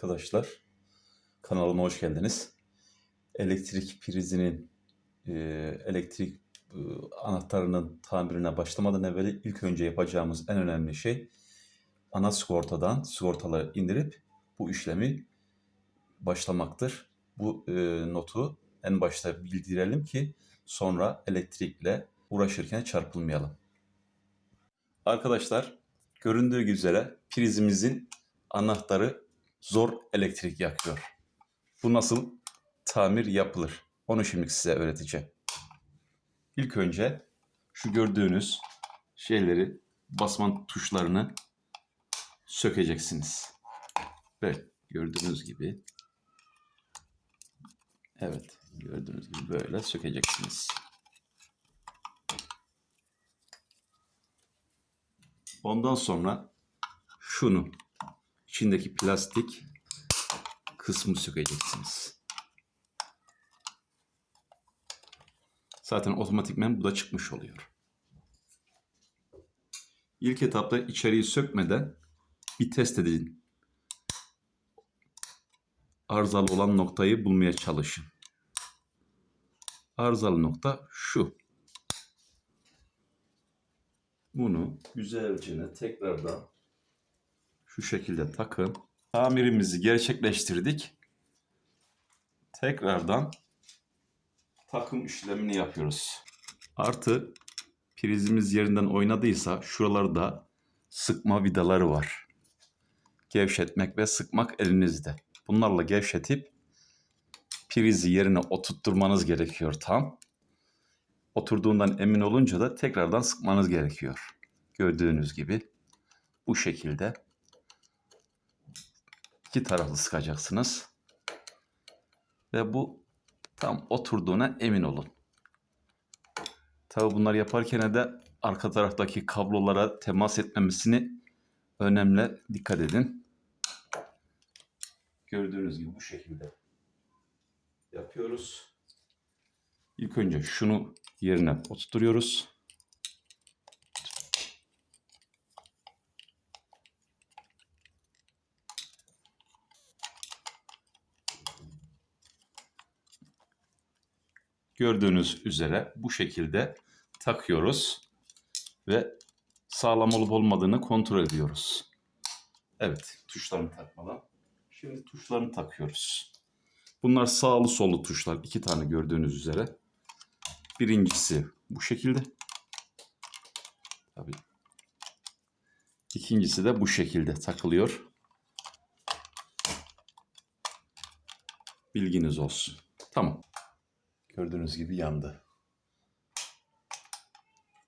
arkadaşlar. Kanalıma hoş geldiniz. Elektrik prizinin e, elektrik e, anahtarının tamirine başlamadan evvel ilk önce yapacağımız en önemli şey ana sigortadan sigortaları indirip bu işlemi başlamaktır. Bu e, notu en başta bildirelim ki sonra elektrikle uğraşırken çarpılmayalım. Arkadaşlar göründüğü üzere prizimizin anahtarı zor elektrik yakıyor. Bu nasıl tamir yapılır? Onu şimdi size öğreteceğim. İlk önce şu gördüğünüz şeyleri basman tuşlarını sökeceksiniz. Böyle gördüğünüz gibi. Evet gördüğünüz gibi böyle sökeceksiniz. Ondan sonra şunu içindeki plastik kısmı sökeceksiniz. Zaten otomatikmen bu da çıkmış oluyor. İlk etapta içeriği sökmeden bir test edin. Arızalı olan noktayı bulmaya çalışın. Arızalı nokta şu. Bunu güzelce tekrardan şu şekilde takın. Tamirimizi gerçekleştirdik. Tekrardan takım işlemini yapıyoruz. Artı prizimiz yerinden oynadıysa şuralarda sıkma vidaları var. Gevşetmek ve sıkmak elinizde. Bunlarla gevşetip prizi yerine oturtturmanız gerekiyor tam. Oturduğundan emin olunca da tekrardan sıkmanız gerekiyor. Gördüğünüz gibi bu şekilde iki taraflı sıkacaksınız. Ve bu tam oturduğuna emin olun. Tabi bunlar yaparken de arka taraftaki kablolara temas etmemesini önemli dikkat edin. Gördüğünüz gibi bu şekilde yapıyoruz. İlk önce şunu yerine oturtuyoruz. Gördüğünüz üzere bu şekilde takıyoruz ve sağlam olup olmadığını kontrol ediyoruz. Evet, tuşlarını takmadan. Şimdi tuşlarını takıyoruz. Bunlar sağlı sollu tuşlar. iki tane gördüğünüz üzere. Birincisi bu şekilde. Tabii. İkincisi de bu şekilde takılıyor. Bilginiz olsun. Tamam. Gördüğünüz gibi yandı.